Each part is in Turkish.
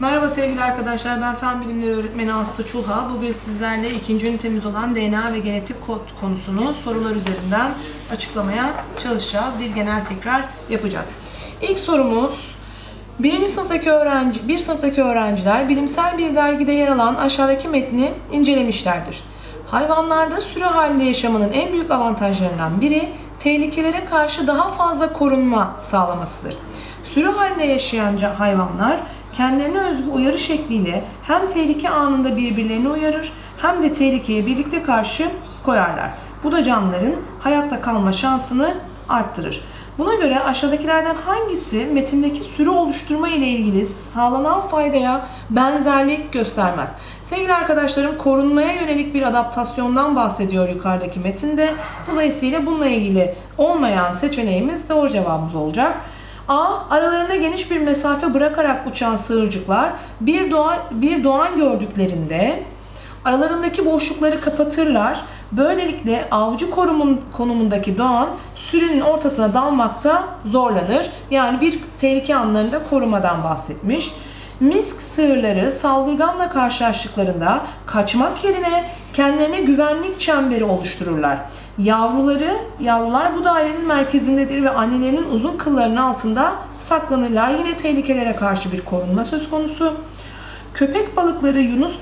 Merhaba sevgili arkadaşlar, ben Fen Bilimleri Öğretmeni Aslı Çulha. Bugün sizlerle ikinci ünitemiz olan DNA ve genetik kod konusunu sorular üzerinden açıklamaya çalışacağız. Bir genel tekrar yapacağız. İlk sorumuz, birinci sınıftaki öğrenci, bir sınıftaki öğrenciler bilimsel bir dergide yer alan aşağıdaki metni incelemişlerdir. Hayvanlarda sürü halinde yaşamanın en büyük avantajlarından biri tehlikelere karşı daha fazla korunma sağlamasıdır. Sürü halinde yaşayan hayvanlar kendilerine özgü uyarı şekliyle hem tehlike anında birbirlerini uyarır hem de tehlikeye birlikte karşı koyarlar. Bu da canlıların hayatta kalma şansını arttırır. Buna göre aşağıdakilerden hangisi metindeki sürü oluşturma ile ilgili sağlanan faydaya benzerlik göstermez? Sevgili arkadaşlarım korunmaya yönelik bir adaptasyondan bahsediyor yukarıdaki metinde. Dolayısıyla bununla ilgili olmayan seçeneğimiz doğru cevabımız olacak. A. Aralarında geniş bir mesafe bırakarak uçan sığırcıklar bir, doğa, bir doğan gördüklerinde aralarındaki boşlukları kapatırlar. Böylelikle avcı korumun konumundaki doğan sürünün ortasına dalmakta zorlanır. Yani bir tehlike anlarında korumadan bahsetmiş. Misk sığırları saldırganla karşılaştıklarında kaçmak yerine kendilerine güvenlik çemberi oluştururlar. Yavruları, yavrular bu dairenin merkezindedir ve annelerinin uzun kıllarının altında saklanırlar. Yine tehlikelere karşı bir korunma söz konusu. Köpek balıkları Yunus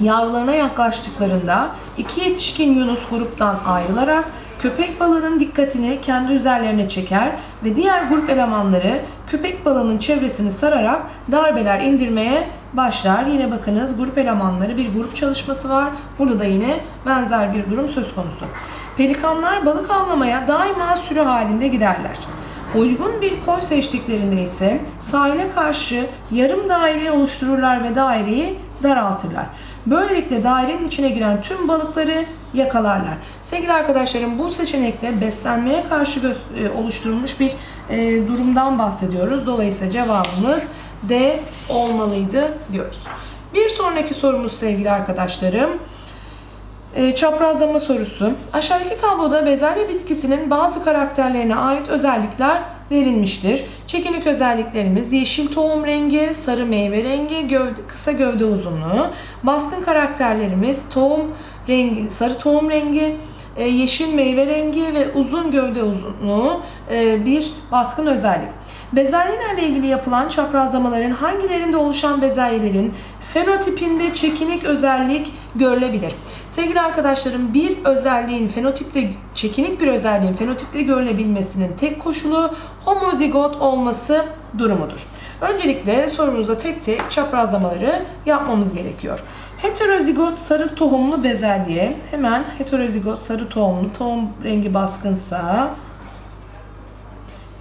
Yavrularına yaklaştıklarında iki yetişkin yunus gruptan ayrılarak köpek balığının dikkatini kendi üzerlerine çeker ve diğer grup elemanları köpek balığının çevresini sararak darbeler indirmeye başlar. Yine bakınız grup elemanları bir grup çalışması var. Burada da yine benzer bir durum söz konusu. Pelikanlar balık avlamaya daima sürü halinde giderler. Uygun bir koy seçtiklerinde ise sahile karşı yarım daire oluştururlar ve daireyi daraltırlar. Böylelikle dairenin içine giren tüm balıkları yakalarlar. Sevgili arkadaşlarım bu seçenekte beslenmeye karşı e, oluşturulmuş bir e, durumdan bahsediyoruz. Dolayısıyla cevabımız D olmalıydı diyoruz. Bir sonraki sorumuz sevgili arkadaşlarım. E, çaprazlama sorusu. Aşağıdaki tabloda bezelye bitkisinin bazı karakterlerine ait özellikler verilmiştir. Çekinik özelliklerimiz yeşil tohum rengi, sarı meyve rengi, gövde, kısa gövde uzunluğu. Baskın karakterlerimiz tohum rengi, sarı tohum rengi, e, yeşil meyve rengi ve uzun gövde uzunluğu e, bir baskın özellik. Bezelyelerle ilgili yapılan çaprazlamaların hangilerinde oluşan bezelyelerin fenotipinde çekinik özellik görülebilir? Sevgili arkadaşlarım bir özelliğin fenotipte çekinik bir özelliğin fenotipte görülebilmesinin tek koşulu homozigot olması durumudur. Öncelikle sorumuza tek tek çaprazlamaları yapmamız gerekiyor. Heterozigot sarı tohumlu bezelye hemen heterozigot sarı tohumlu tohum rengi baskınsa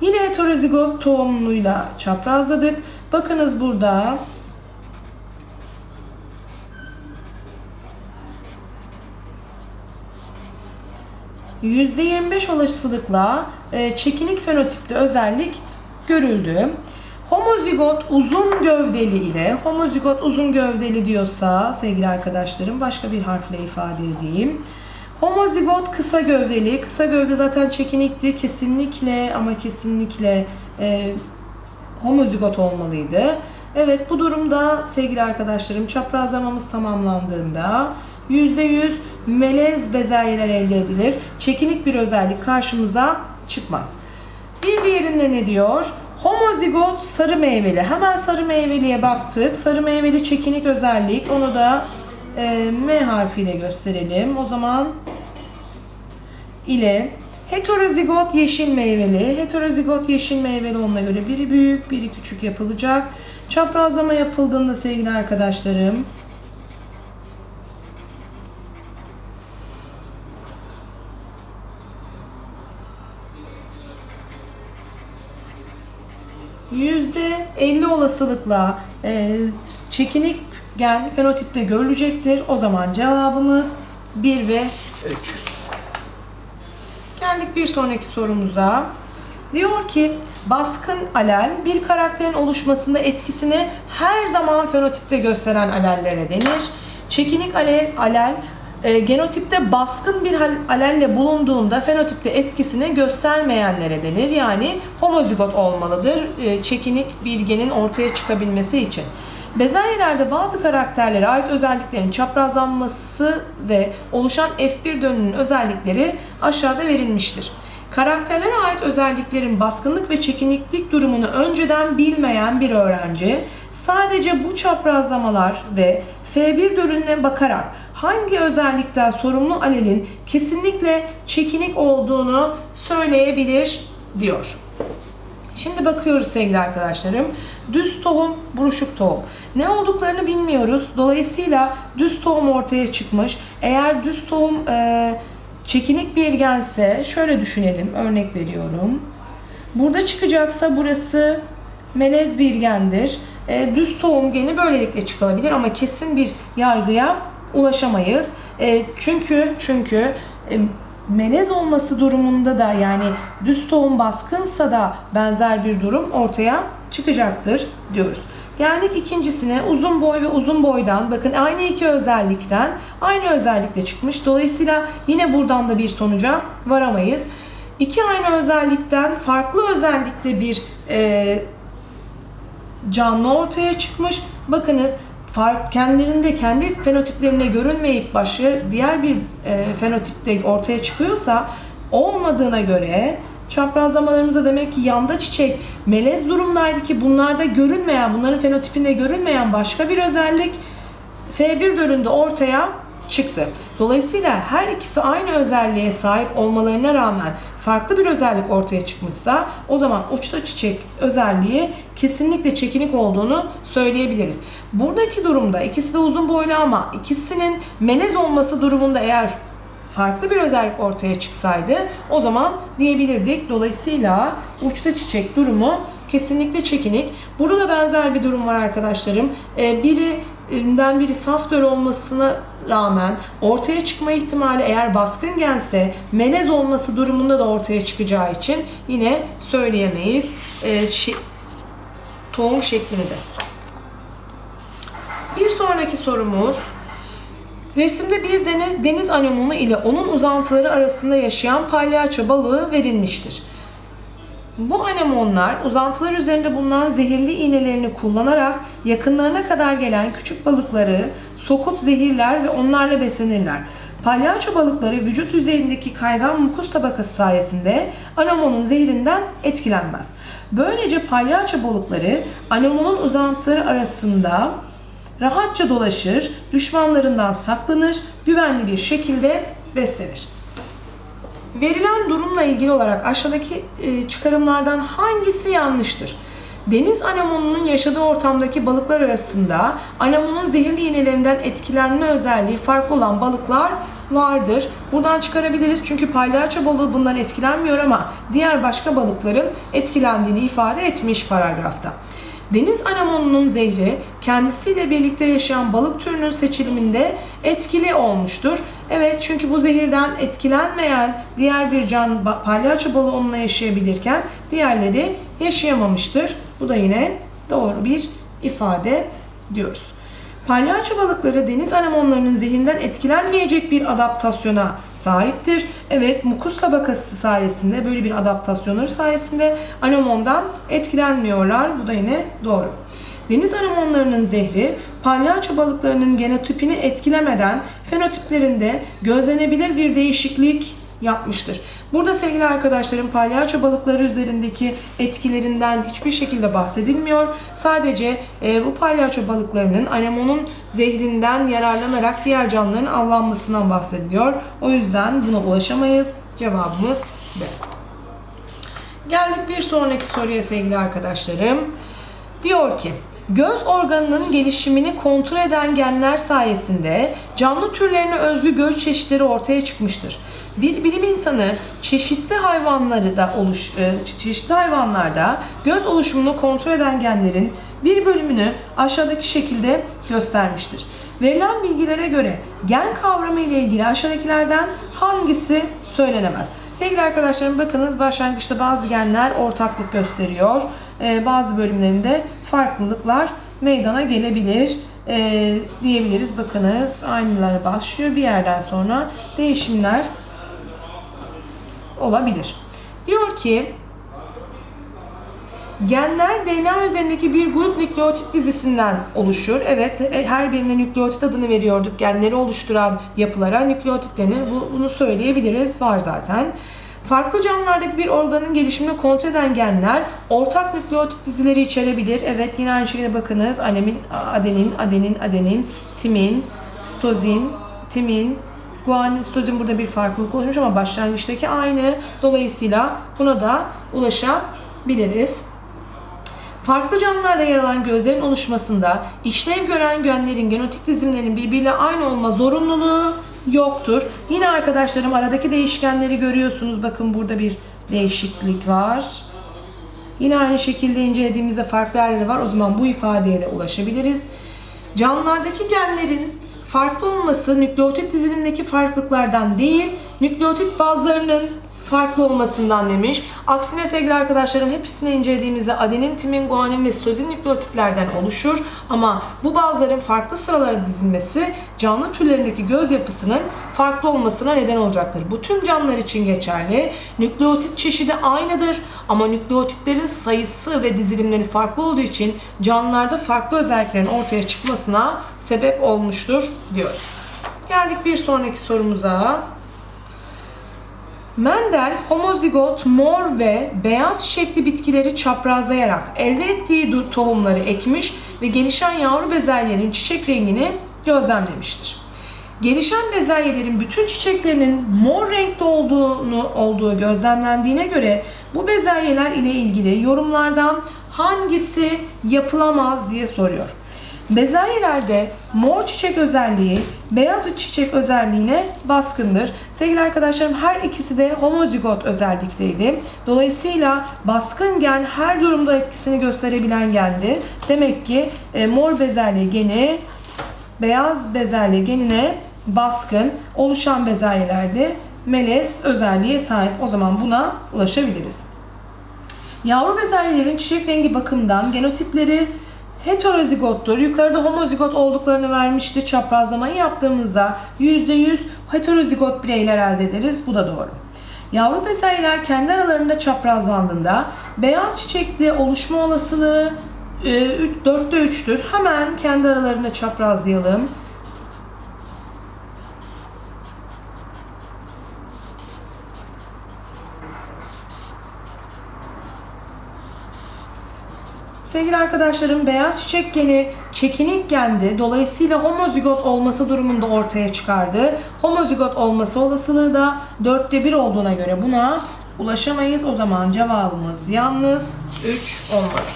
Yine heterozigot tohumluyla çaprazladık. Bakınız burada %25 olasılıkla e, çekinik fenotipte özellik görüldü. Homozigot uzun gövdeli ile homozigot uzun gövdeli diyorsa sevgili arkadaşlarım başka bir harfle ifade edeyim. Homozigot kısa gövdeli. Kısa gövde zaten çekinikti. Kesinlikle ama kesinlikle e, homozigot olmalıydı. Evet bu durumda sevgili arkadaşlarım çaprazlamamız tamamlandığında %100 melez bezelyeler elde edilir. Çekinik bir özellik karşımıza çıkmaz. Bir diğerinde ne diyor? Homozigot sarı meyveli. Hemen sarı meyveliye baktık. Sarı meyveli çekinik özellik. Onu da e, M harfiyle gösterelim. O zaman ile heterozigot yeşil meyveli. Heterozigot yeşil meyveli oluna göre biri büyük, biri küçük yapılacak. Çaprazlama yapıldığında sevgili arkadaşlarım %50 olasılıkla e, çekinik gen fenotipte görülecektir. O zaman cevabımız 1 ve 3. Geldik bir sonraki sorumuza. Diyor ki baskın alel bir karakterin oluşmasında etkisini her zaman fenotipte gösteren alellere denir. Çekinik alel, alel e, genotipte baskın bir alelle bulunduğunda fenotipte etkisini göstermeyenlere denir. Yani homozigot olmalıdır e, çekinik bir genin ortaya çıkabilmesi için. Bezelyelerde bazı karakterlere ait özelliklerin çaprazlanması ve oluşan F1 dönünün özellikleri aşağıda verilmiştir. Karakterlere ait özelliklerin baskınlık ve çekiniklik durumunu önceden bilmeyen bir öğrenci sadece bu çaprazlamalar ve F1 dönününe bakarak hangi özellikten sorumlu alelin kesinlikle çekinik olduğunu söyleyebilir diyor. Şimdi bakıyoruz sevgili arkadaşlarım. Düz tohum, buruşuk tohum. Ne olduklarını bilmiyoruz. Dolayısıyla düz tohum ortaya çıkmış. Eğer düz tohum e, çekinik bir gense şöyle düşünelim. Örnek veriyorum. Burada çıkacaksa burası melez bir gendir. E, düz tohum geni böylelikle çıkabilir ama kesin bir yargıya ulaşamayız. E, çünkü çünkü e, melez olması durumunda da yani düz tohum baskınsa da benzer bir durum ortaya çıkacaktır diyoruz. Geldik ikincisine uzun boy ve uzun boydan bakın aynı iki özellikten aynı özellikte çıkmış. Dolayısıyla yine buradan da bir sonuca varamayız. İki aynı özellikten farklı özellikte bir e, canlı ortaya çıkmış. Bakınız fark kendilerinde kendi fenotiplerine görünmeyip başı diğer bir e, fenotipte ortaya çıkıyorsa olmadığına göre çaprazlamalarımızda demek ki yanda çiçek melez durumdaydı ki bunlarda görünmeyen, bunların fenotipinde görünmeyen başka bir özellik F1 dölünde ortaya çıktı. Dolayısıyla her ikisi aynı özelliğe sahip olmalarına rağmen farklı bir özellik ortaya çıkmışsa o zaman uçta çiçek özelliği kesinlikle çekinik olduğunu söyleyebiliriz. Buradaki durumda ikisi de uzun boylu ama ikisinin melez olması durumunda eğer farklı bir özellik ortaya çıksaydı o zaman diyebilirdik. Dolayısıyla uçta çiçek durumu kesinlikle çekinik. Burada da benzer bir durum var arkadaşlarım. Ee, birinden biri saf döl olmasına rağmen ortaya çıkma ihtimali eğer baskın gelse melez olması durumunda da ortaya çıkacağı için yine söyleyemeyiz ee, şi- tohum şeklini de. Bir sonraki sorumuz Resimde bir deniz, deniz anemonu ile onun uzantıları arasında yaşayan palyaço balığı verilmiştir. Bu anemonlar uzantılar üzerinde bulunan zehirli iğnelerini kullanarak yakınlarına kadar gelen küçük balıkları sokup zehirler ve onlarla beslenirler. Palyaço balıkları vücut yüzeyindeki kaygan mukus tabakası sayesinde anemonun zehrinden etkilenmez. Böylece palyaço balıkları anemonun uzantıları arasında rahatça dolaşır, düşmanlarından saklanır, güvenli bir şekilde beslenir. Verilen durumla ilgili olarak aşağıdaki e, çıkarımlardan hangisi yanlıştır? Deniz anemonunun yaşadığı ortamdaki balıklar arasında anemonun zehirli iğnelerinden etkilenme özelliği farklı olan balıklar vardır. Buradan çıkarabiliriz çünkü palyaço balığı bundan etkilenmiyor ama diğer başka balıkların etkilendiğini ifade etmiş paragrafta. Deniz anemonunun zehri kendisiyle birlikte yaşayan balık türünün seçiliminde etkili olmuştur. Evet çünkü bu zehirden etkilenmeyen diğer bir can palyaço balığı onunla yaşayabilirken diğerleri yaşayamamıştır. Bu da yine doğru bir ifade diyoruz. Palyaço balıkları deniz anemonlarının zehrinden etkilenmeyecek bir adaptasyona sahiptir. Evet mukus tabakası sayesinde böyle bir adaptasyonları sayesinde anemondan etkilenmiyorlar. Bu da yine doğru. Deniz anemonlarının zehri palyaço balıklarının genotipini etkilemeden fenotiplerinde gözlenebilir bir değişiklik yapmıştır. Burada sevgili arkadaşlarım palyaço balıkları üzerindeki etkilerinden hiçbir şekilde bahsedilmiyor. Sadece e, bu palyaço balıklarının anemonun zehrinden yararlanarak diğer canlıların avlanmasından bahsediliyor. O yüzden buna ulaşamayız. Cevabımız B. Geldik bir sonraki soruya sevgili arkadaşlarım. Diyor ki Göz organının gelişimini kontrol eden genler sayesinde canlı türlerine özgü göz çeşitleri ortaya çıkmıştır. Bir bilim insanı çeşitli hayvanları da oluş e, çeşitli hayvanlarda göz oluşumunu kontrol eden genlerin bir bölümünü aşağıdaki şekilde göstermiştir. Verilen bilgilere göre gen kavramı ile ilgili aşağıdakilerden hangisi söylenemez? Sevgili arkadaşlarım bakınız başlangıçta bazı genler ortaklık gösteriyor. Ee, bazı bölümlerinde farklılıklar meydana gelebilir ee, diyebiliriz. Bakınız aynıları başlıyor bir yerden sonra değişimler olabilir. Diyor ki Genler DNA üzerindeki bir grup nükleotit dizisinden oluşur. Evet, e, her birine nükleotit adını veriyorduk. Genleri oluşturan yapılara nükleotit denir. Bu, bunu söyleyebiliriz. Var zaten. Farklı canlılardaki bir organın gelişimini kontrol eden genler ortak nükleotit dizileri içerebilir. Evet yine aynı şekilde bakınız. Anemin, adenin, adenin, adenin, timin, stozin, timin, guanin, stozin burada bir farklılık oluşmuş ama başlangıçtaki aynı. Dolayısıyla buna da ulaşabiliriz. Farklı canlılarda yer alan gözlerin oluşmasında işlev gören genlerin genotik dizimlerinin birbiriyle aynı olma zorunluluğu yoktur. Yine arkadaşlarım aradaki değişkenleri görüyorsunuz. Bakın burada bir değişiklik var. Yine aynı şekilde incelediğimizde farklı yerleri var. O zaman bu ifadeye de ulaşabiliriz. Canlılardaki genlerin farklı olması nükleotit dizilimindeki farklılıklardan değil, nükleotit bazlarının farklı olmasından demiş. Aksine sevgili arkadaşlarım hepsini incelediğimizde adenin, timin, guanin ve sitozin nükleotitlerden oluşur. Ama bu bazıların farklı sıralara dizilmesi canlı türlerindeki göz yapısının farklı olmasına neden olacaktır. Bu tüm canlılar için geçerli. Nükleotit çeşidi aynıdır ama nükleotitlerin sayısı ve dizilimleri farklı olduğu için canlılarda farklı özelliklerin ortaya çıkmasına sebep olmuştur diyoruz. Geldik bir sonraki sorumuza. Mendel homozigot mor ve beyaz çiçekli bitkileri çaprazlayarak elde ettiği tohumları ekmiş ve gelişen yavru bezelyelerin çiçek rengini gözlemlemiştir. Gelişen bezelyelerin bütün çiçeklerinin mor renkte olduğunu olduğu gözlemlendiğine göre bu bezelyeler ile ilgili yorumlardan hangisi yapılamaz diye soruyor. Bezelyelerde mor çiçek özelliği beyaz çiçek özelliğine baskındır. Sevgili arkadaşlarım her ikisi de homozigot özellikteydi. Dolayısıyla baskın gen her durumda etkisini gösterebilen gendi. Demek ki e, mor bezelye geni beyaz bezelye genine baskın oluşan bezelyelerde melez özelliğe sahip. O zaman buna ulaşabiliriz. Yavru bezelyelerin çiçek rengi bakımından genotipleri heterozigottur. Yukarıda homozigot olduklarını vermişti. Çaprazlamayı yaptığımızda %100 heterozigot bireyler elde ederiz. Bu da doğru. Yavru bezelyeler kendi aralarında çaprazlandığında beyaz çiçekli oluşma olasılığı 4'te 3'tür. Hemen kendi aralarında çaprazlayalım. Sevgili arkadaşlarım beyaz çiçek geni çekinik gendi. Dolayısıyla homozigot olması durumunda ortaya çıkardı. Homozigot olması olasılığı da 4'te 1 olduğuna göre buna ulaşamayız. O zaman cevabımız yalnız 3 olmalı.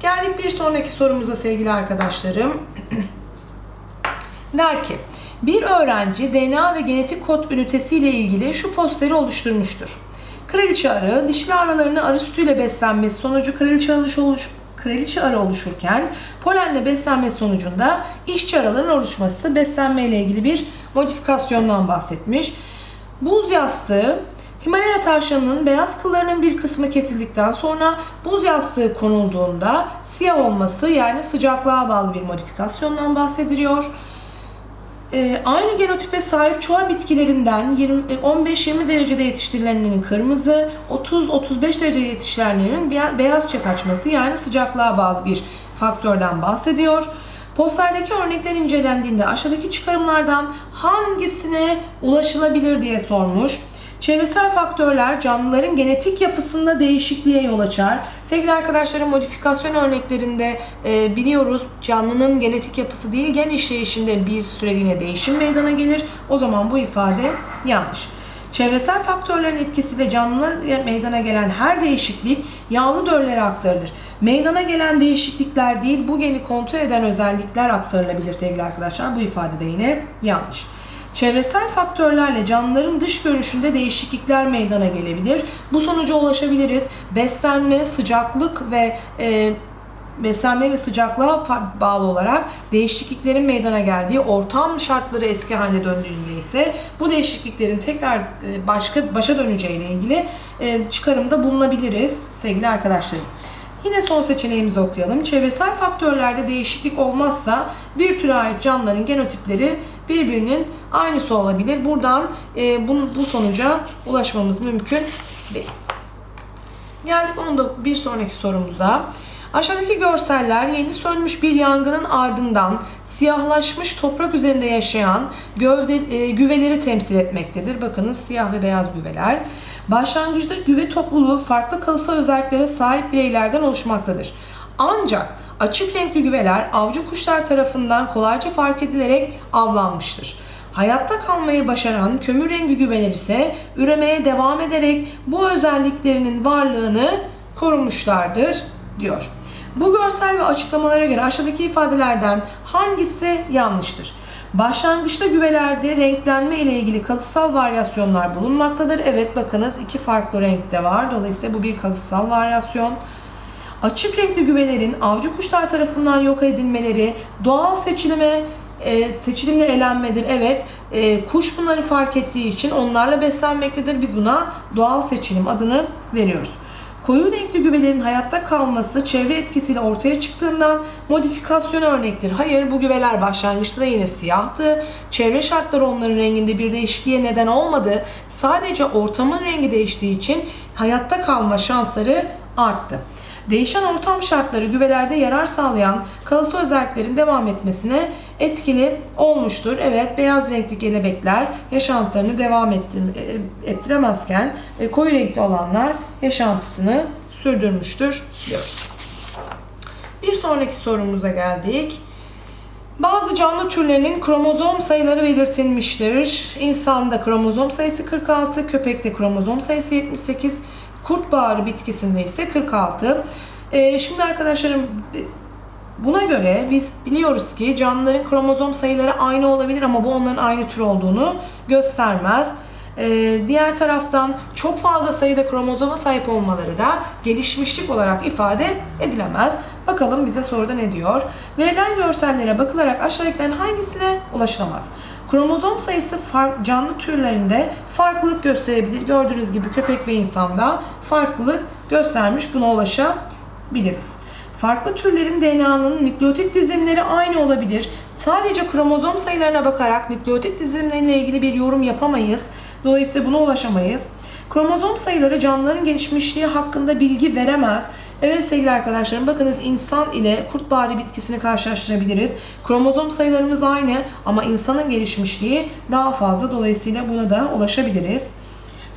Geldik bir sonraki sorumuza sevgili arkadaşlarım. Der ki bir öğrenci DNA ve genetik kod ünitesi ile ilgili şu posteri oluşturmuştur. Kraliçe arı dişli arılarını arı sütüyle beslenmesi sonucu kraliçe arı kraliçe arı oluşurken polenle beslenme sonucunda işçi arıların oluşması beslenme ile ilgili bir modifikasyondan bahsetmiş. Buz yastığı Himalaya tavşanının beyaz kıllarının bir kısmı kesildikten sonra buz yastığı konulduğunda siyah olması yani sıcaklığa bağlı bir modifikasyondan bahsediliyor. Ee, aynı genotipe sahip çoğu bitkilerinden 15-20 derecede yetiştirilenlerin kırmızı, 30-35 derecede yetiştirilenlerin beyaz çiçek açması yani sıcaklığa bağlı bir faktörden bahsediyor. Posterdeki örnekler incelendiğinde aşağıdaki çıkarımlardan hangisine ulaşılabilir diye sormuş. Çevresel faktörler canlıların genetik yapısında değişikliğe yol açar. Sevgili arkadaşlarım modifikasyon örneklerinde e, biliyoruz canlının genetik yapısı değil gen işleyişinde bir süreliğine değişim meydana gelir. O zaman bu ifade yanlış. Çevresel faktörlerin etkisiyle canlı meydana gelen her değişiklik yavru döllere aktarılır. Meydana gelen değişiklikler değil bu geni kontrol eden özellikler aktarılabilir sevgili arkadaşlar. Bu ifade de yine yanlış. Çevresel faktörlerle canlıların dış görünüşünde değişiklikler meydana gelebilir. Bu sonuca ulaşabiliriz. Beslenme, sıcaklık ve e, beslenme ve sıcaklığa bağlı olarak değişikliklerin meydana geldiği ortam şartları eski haline döndüğünde ise bu değişikliklerin tekrar e, başka başa döneceğiyle ilgili e, çıkarımda bulunabiliriz sevgili arkadaşlarım. Yine son seçeneğimizi okuyalım. Çevresel faktörlerde değişiklik olmazsa bir türe ait canlıların genotipleri birbirinin aynısı olabilir. Buradan e, bu, bu sonuca ulaşmamız mümkün değil. Geldik onda bir sonraki sorumuza. Aşağıdaki görseller yeni sönmüş bir yangının ardından siyahlaşmış toprak üzerinde yaşayan gövde, e, güveleri temsil etmektedir. Bakınız siyah ve beyaz güveler. Başlangıçta güve topluluğu farklı kalıtsal özelliklere sahip bireylerden oluşmaktadır. Ancak açık renkli güveler avcı kuşlar tarafından kolayca fark edilerek avlanmıştır. Hayatta kalmayı başaran kömür rengi güveler ise üremeye devam ederek bu özelliklerinin varlığını korumuşlardır diyor. Bu görsel ve açıklamalara göre aşağıdaki ifadelerden hangisi yanlıştır? Başlangıçta güvelerde renklenme ile ilgili kalıtsal varyasyonlar bulunmaktadır. Evet bakınız iki farklı renkte var. Dolayısıyla bu bir kalıtsal varyasyon. Açık renkli güvelerin avcı kuşlar tarafından yok edilmeleri doğal seçilime e, seçilimle elenmedir. Evet e, kuş bunları fark ettiği için onlarla beslenmektedir. Biz buna doğal seçilim adını veriyoruz. Koyu renkli güvelerin hayatta kalması çevre etkisiyle ortaya çıktığından modifikasyon örnektir. Hayır bu güveler başlangıçta da yine siyahtı. Çevre şartları onların renginde bir değişikliğe neden olmadı. Sadece ortamın rengi değiştiği için hayatta kalma şansları arttı. Değişen ortam şartları güvelerde yarar sağlayan kalıtsal özelliklerin devam etmesine etkili olmuştur. Evet beyaz renkli kelebekler yaşantılarını devam e, ettiremezken e, koyu renkli olanlar yaşantısını sürdürmüştür diyoruz. Bir sonraki sorumuza geldik. Bazı canlı türlerinin kromozom sayıları belirtilmiştir. İnsanda kromozom sayısı 46, köpekte kromozom sayısı 78, kurt bağrı bitkisinde ise 46. Ee, şimdi arkadaşlarım buna göre biz biliyoruz ki canlıların kromozom sayıları aynı olabilir ama bu onların aynı tür olduğunu göstermez. Ee, diğer taraftan çok fazla sayıda kromozoma sahip olmaları da gelişmişlik olarak ifade edilemez. Bakalım bize soruda ne diyor? Verilen görsellere bakılarak aşağıdakilerin hangisine ulaşılamaz? Kromozom sayısı canlı türlerinde farklılık gösterebilir. Gördüğünüz gibi köpek ve insanda farklılık göstermiş. Buna ulaşabiliriz. Farklı türlerin DNA'nın nükleotit dizimleri aynı olabilir. Sadece kromozom sayılarına bakarak nükleotit dizimleriyle ilgili bir yorum yapamayız. Dolayısıyla buna ulaşamayız. Kromozom sayıları canlıların gelişmişliği hakkında bilgi veremez. Evet sevgili arkadaşlarım bakınız insan ile kurtbari bitkisini karşılaştırabiliriz. Kromozom sayılarımız aynı ama insanın gelişmişliği daha fazla dolayısıyla buna da ulaşabiliriz.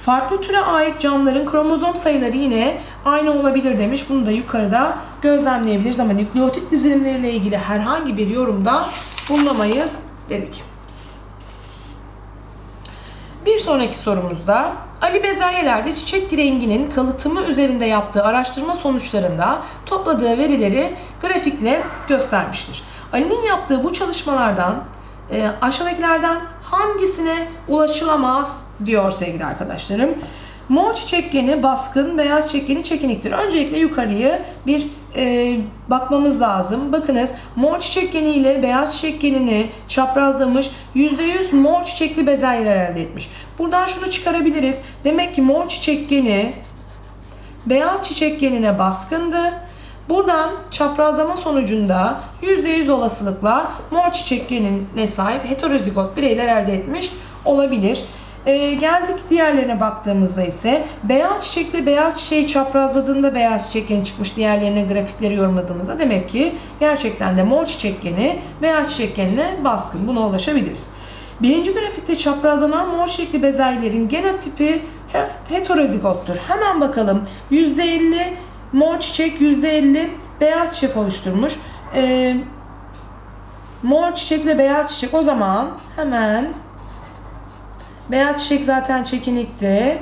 Farklı türe ait canlıların kromozom sayıları yine aynı olabilir demiş. Bunu da yukarıda gözlemleyebiliriz ama nükleotit dizilimleriyle ilgili herhangi bir yorumda bulunamayız dedik. Bir sonraki sorumuzda Ali Bezelyelerde çiçek renginin kalıtımı üzerinde yaptığı araştırma sonuçlarında topladığı verileri grafikle göstermiştir. Ali'nin yaptığı bu çalışmalardan e, aşağıdakilerden hangisine ulaşılamaz diyor sevgili arkadaşlarım. Mor çiçek geni baskın, beyaz çiçek geni çekiniktir. Öncelikle yukarıyı bir e, bakmamız lazım. Bakınız mor çiçek geni ile beyaz çiçek genini çaprazlamış %100 mor çiçekli bezelyeler elde etmiş. Buradan şunu çıkarabiliriz. Demek ki mor çiçek geni beyaz çiçek genine baskındı. Buradan çaprazlama sonucunda %100 olasılıkla mor çiçek genine sahip heterozigot bireyler elde etmiş olabilir. Ee, geldik diğerlerine baktığımızda ise beyaz çiçekle beyaz çiçeği çaprazladığında beyaz çiçek geni çıkmış diğerlerine grafikleri yorumladığımızda demek ki gerçekten de mor çiçek geni beyaz çiçek genine baskın. Buna ulaşabiliriz. Birinci grafikte çaprazlanan mor çiçekli bezelyelerin genotipi heterozigottur. Hemen bakalım. %50 mor çiçek, %50 beyaz çiçek oluşturmuş. Ee, mor çiçekle beyaz çiçek o zaman hemen Beyaz çiçek zaten çekinikti.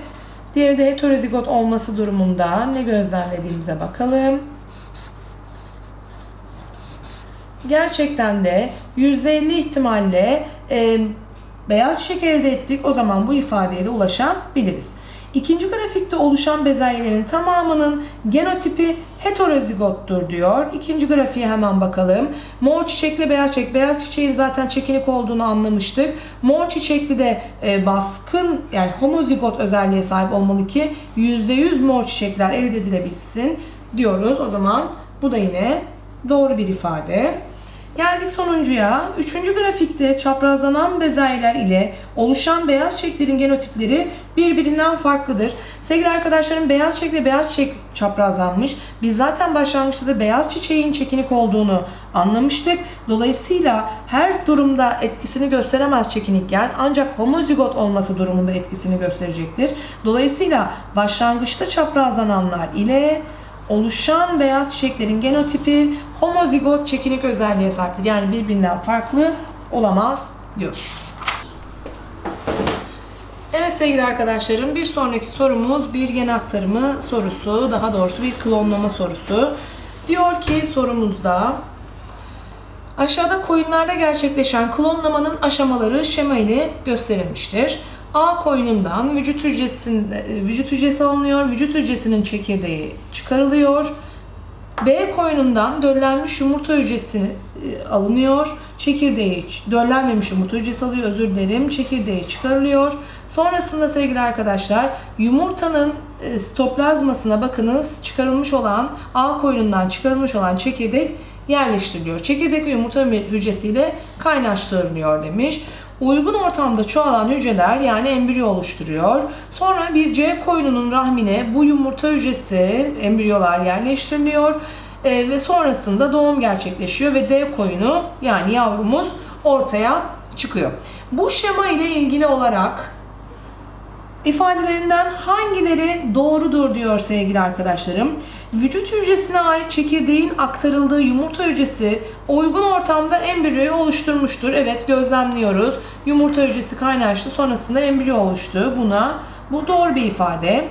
Diğeri de heterozigot olması durumunda ne gözlemlediğimize bakalım. Gerçekten de %50 ihtimalle e, beyaz çiçek elde ettik. O zaman bu ifadeye de ulaşabiliriz. İkinci grafikte oluşan bezelyelerin tamamının genotipi heterozigottur diyor. İkinci grafiğe hemen bakalım. Mor çiçekli beyaz çiçek. Beyaz çiçeğin zaten çekinik olduğunu anlamıştık. Mor çiçekli de e, baskın yani homozigot özelliğe sahip olmalı ki %100 mor çiçekler elde edilebilsin diyoruz. O zaman bu da yine doğru bir ifade. Geldik sonuncuya. Üçüncü grafikte çaprazlanan bezelyeler ile oluşan beyaz çiçeklerin genotipleri birbirinden farklıdır. Sevgili arkadaşlarım beyaz çiçekle beyaz çiçek çaprazlanmış. Biz zaten başlangıçta da beyaz çiçeğin çekinik olduğunu anlamıştık. Dolayısıyla her durumda etkisini gösteremez çekinik gen ancak homozigot olması durumunda etkisini gösterecektir. Dolayısıyla başlangıçta çaprazlananlar ile oluşan beyaz çiçeklerin genotipi homozigot çekinik özelliğe sahiptir. Yani birbirinden farklı olamaz diyoruz. Evet sevgili arkadaşlarım bir sonraki sorumuz bir gen aktarımı sorusu. Daha doğrusu bir klonlama sorusu. Diyor ki sorumuzda aşağıda koyunlarda gerçekleşen klonlamanın aşamaları şema ile gösterilmiştir. A koyunundan vücut hücresinde, vücut hücresi alınıyor. Vücut hücresinin çekirdeği çıkarılıyor. B koyunundan döllenmiş yumurta hücresi e, alınıyor. Çekirdeği, döllenmemiş yumurta hücresi alıyor özür dilerim. Çekirdeği çıkarılıyor. Sonrasında sevgili arkadaşlar yumurtanın e, sitoplazmasına bakınız çıkarılmış olan A koyunundan çıkarılmış olan çekirdek yerleştiriliyor. Çekirdek ve yumurta hücresiyle kaynaştırılıyor demiş. Uygun ortamda çoğalan hücreler yani embriyo oluşturuyor. Sonra bir C koyununun rahmine bu yumurta hücresi, embriyolar yerleştiriliyor. Ee, ve sonrasında doğum gerçekleşiyor ve D koyunu yani yavrumuz ortaya çıkıyor. Bu şema ile ilgili olarak ifadelerinden hangileri doğrudur diyor sevgili arkadaşlarım. Vücut hücresine ait çekirdeğin aktarıldığı yumurta hücresi uygun ortamda embriyoyu oluşturmuştur. Evet gözlemliyoruz. Yumurta hücresi kaynaştı sonrasında embriyo oluştu. Buna bu doğru bir ifade.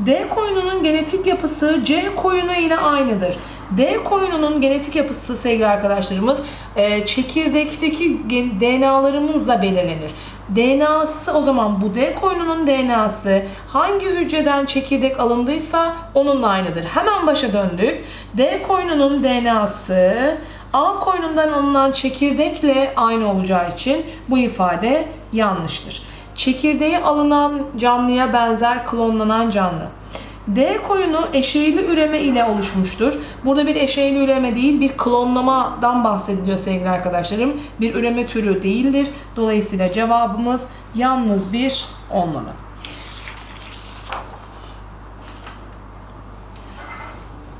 D koyununun genetik yapısı C koyunu ile aynıdır. D koyununun genetik yapısı sevgili arkadaşlarımız e, çekirdekteki DNA'larımızla belirlenir. DNA'sı o zaman bu D koyununun DNA'sı hangi hücreden çekirdek alındıysa onunla aynıdır. Hemen başa döndük. D koyununun DNA'sı A koyunundan alınan çekirdekle aynı olacağı için bu ifade yanlıştır. Çekirdeği alınan canlıya benzer klonlanan canlı. D koyunu eşeğli üreme ile oluşmuştur. Burada bir eşeğli üreme değil, bir klonlamadan bahsediliyor sevgili arkadaşlarım. Bir üreme türü değildir. Dolayısıyla cevabımız yalnız bir olmalı.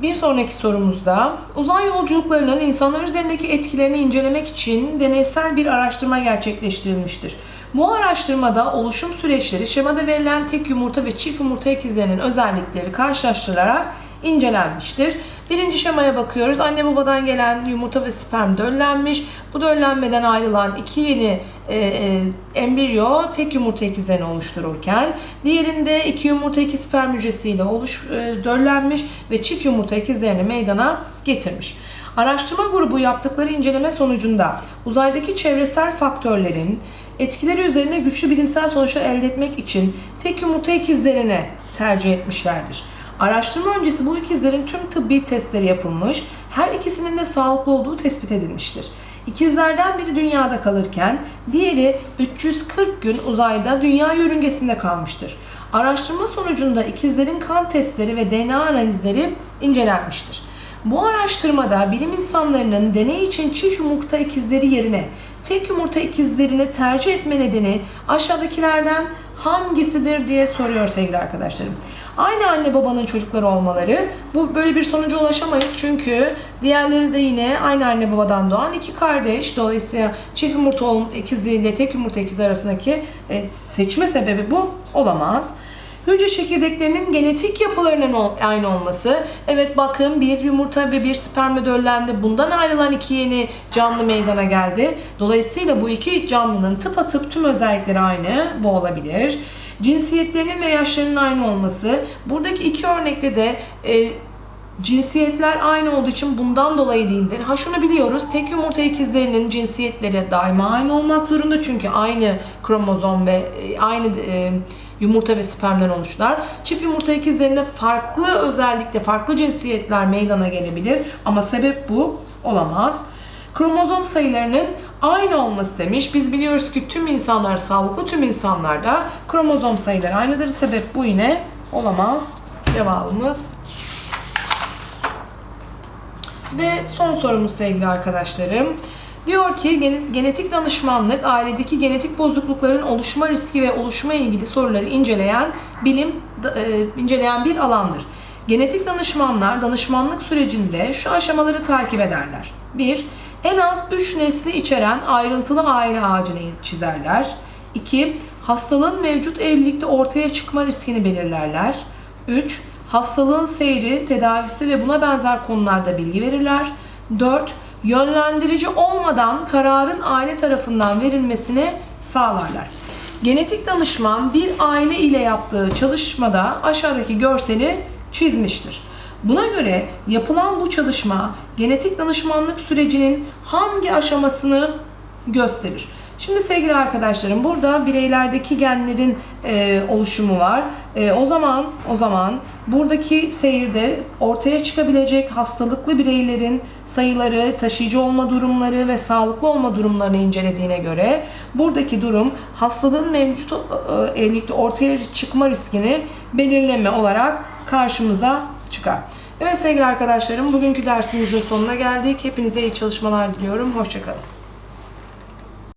Bir sonraki sorumuzda uzay yolculuklarının insanlar üzerindeki etkilerini incelemek için deneysel bir araştırma gerçekleştirilmiştir. Bu araştırmada oluşum süreçleri şemada verilen tek yumurta ve çift yumurta ikizlerinin özellikleri karşılaştırılarak incelenmiştir. Birinci şemaya bakıyoruz. Anne babadan gelen yumurta ve sperm döllenmiş. Bu döllenmeden ayrılan iki yeni e, e, embriyo tek yumurta ikizlerini oluştururken diğerinde iki yumurta iki sperm hücresiyle oluş, e, döllenmiş ve çift yumurta ikizlerini meydana getirmiş. Araştırma grubu yaptıkları inceleme sonucunda uzaydaki çevresel faktörlerin etkileri üzerine güçlü bilimsel sonuçlar elde etmek için tek yumurta ikizlerini tercih etmişlerdir. Araştırma öncesi bu ikizlerin tüm tıbbi testleri yapılmış, her ikisinin de sağlıklı olduğu tespit edilmiştir. İkizlerden biri dünyada kalırken diğeri 340 gün uzayda dünya yörüngesinde kalmıştır. Araştırma sonucunda ikizlerin kan testleri ve DNA analizleri incelenmiştir. Bu araştırmada bilim insanlarının deney için çift yumurta ikizleri yerine tek yumurta ikizlerini tercih etme nedeni aşağıdakilerden hangisidir diye soruyor sevgili arkadaşlarım. Aynı anne babanın çocukları olmaları. Bu böyle bir sonuca ulaşamayız çünkü diğerleri de yine aynı anne babadan doğan iki kardeş. Dolayısıyla çift yumurta ikizliği ile tek yumurta ikizi arasındaki e, seçme sebebi bu olamaz. Hücre çekirdeklerinin genetik yapılarının aynı olması. Evet bakın bir yumurta ve bir sperme döllendi. Bundan ayrılan iki yeni canlı meydana geldi. Dolayısıyla bu iki canlının tıpatıp tüm özellikleri aynı. Bu olabilir. Cinsiyetlerinin ve yaşlarının aynı olması. Buradaki iki örnekte de e, cinsiyetler aynı olduğu için bundan dolayı değildir. Ha şunu biliyoruz. Tek yumurta ikizlerinin cinsiyetleri daima aynı olmak zorunda. Çünkü aynı kromozom ve e, aynı e, yumurta ve spermden oluşlar. Çift yumurta ikizlerinde farklı özellikle farklı cinsiyetler meydana gelebilir ama sebep bu olamaz. Kromozom sayılarının aynı olması demiş. Biz biliyoruz ki tüm insanlar, sağlıklı tüm insanlarda kromozom sayıları aynıdır. Sebep bu yine olamaz. Cevabımız Ve son sorumuz sevgili arkadaşlarım. Diyor ki "Gene- genetik danışmanlık ailedeki genetik bozuklukların oluşma riski ve oluşma ilgili soruları inceleyen bilim e, inceleyen bir alandır. Genetik danışmanlar danışmanlık sürecinde şu aşamaları takip ederler. 1. En az 3 nesli içeren ayrıntılı aile ağacını çizerler. 2. Hastalığın mevcut evlilikte ortaya çıkma riskini belirlerler. 3. Hastalığın seyri, tedavisi ve buna benzer konularda bilgi verirler. 4. Yönlendirici olmadan kararın aile tarafından verilmesini sağlarlar. Genetik danışman bir aile ile yaptığı çalışmada aşağıdaki görseli çizmiştir. Buna göre yapılan bu çalışma genetik danışmanlık sürecinin hangi aşamasını gösterir? Şimdi sevgili arkadaşlarım burada bireylerdeki genlerin e, oluşumu var. E, o zaman o zaman buradaki seyirde ortaya çıkabilecek hastalıklı bireylerin sayıları, taşıyıcı olma durumları ve sağlıklı olma durumlarını incelediğine göre buradaki durum hastalığın mevcut e, evlilikte ortaya çıkma riskini belirleme olarak karşımıza çıkar. Evet sevgili arkadaşlarım bugünkü dersimizin sonuna geldik. Hepinize iyi çalışmalar diliyorum. Hoşçakalın.